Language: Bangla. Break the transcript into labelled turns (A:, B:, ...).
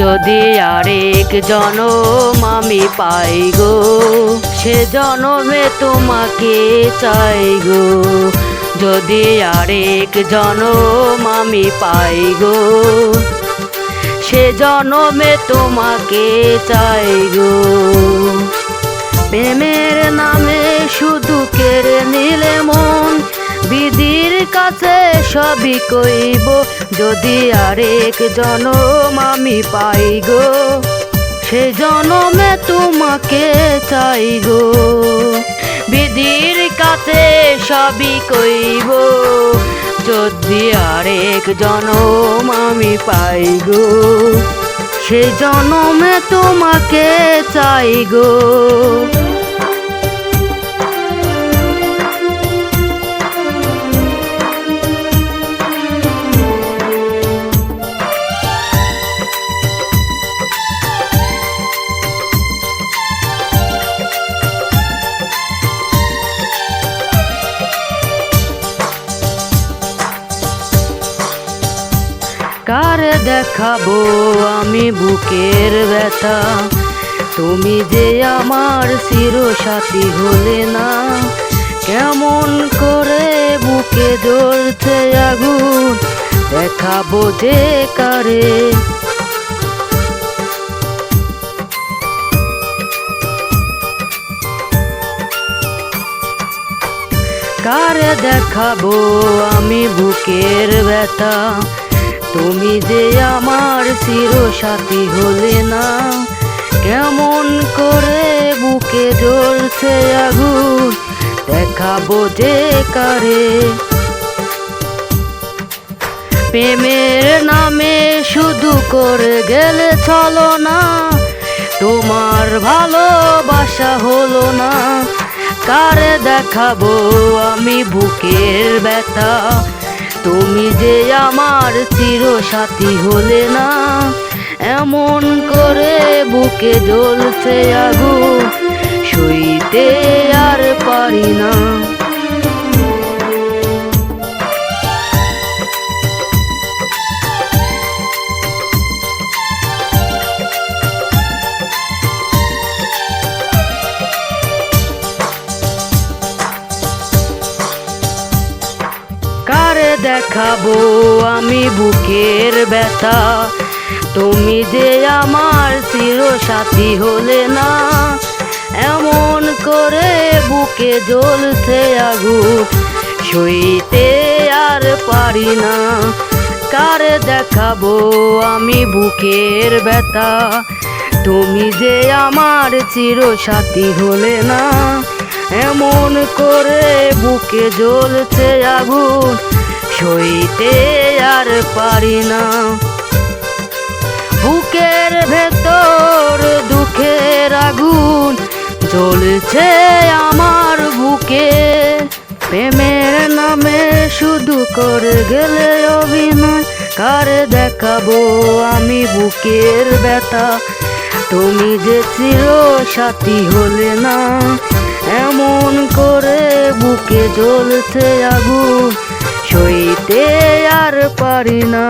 A: যদি আরেক জনম আমি পাই গো, সে জনমে তোমাকে চাই গো। যদি আরেক জনম আমি পাই গো, সে জনমে তোমাকে চাই গো। প্রেমের নামে শুধু কেড়ে নিলে মন বিধির কাছে সবই কইব, যদি আরেক জনম আমি পাই গো, সে জনমে তোমাকে চাই গো। বিধির কাছে সবই কইব, যদি আরেক জনম আমি পাই গো, সে জনমে তোমাকে চাই গো। কার দেখাবো আমি বুকের ব্যথা। তুমি যে আমার চিরসাথী হলে না, কেমন করে বুকে জ্বলছে আগুন, দেখাবো যে কারে। কারে দেখাবো আমি বুকের ব্যথা? তুমি যে আমার চিরসাথী হলে না, কেমন করে বুকে জ্বলছে আগুন, দেখাবো যে কারে। প্রেমের নামে শুধু করে গেলে চলো না, তোমার ভালোবাসা হলো না। কারে দেখাবো আমি বুকের ব্যথা? তুমি যে আমার চিরসাথী হলে না, এমন করে বুকে জ্বলছে আগুন শুইতে আর পারি না। দেখাবো আমি বুকের ব্যথা। তুমি যে আমার চিরসাথী হলে না, এমন করে বুকে জ্বলছে আগুন। সইতে আর পারি না, কার দেখাবো আমি বুকের ব্যথা? তুমি যে আমার চিরসাথী হলে না, এমন করে বুকে জ্বলছে আগুন। সইতে আর পারি না। বুকের ভেতর দুঃখের আগুন জ্বলছে আমার বুকে। প্রেমের নামে শুধু করে গেলে অভিনয়। কারে দেখাবো আমি বুকের ব্যথা? তুমি যে চির সাথী হলে না, এমন করে বুকে জ্বলছে আগুন। সইতে আর পারি না।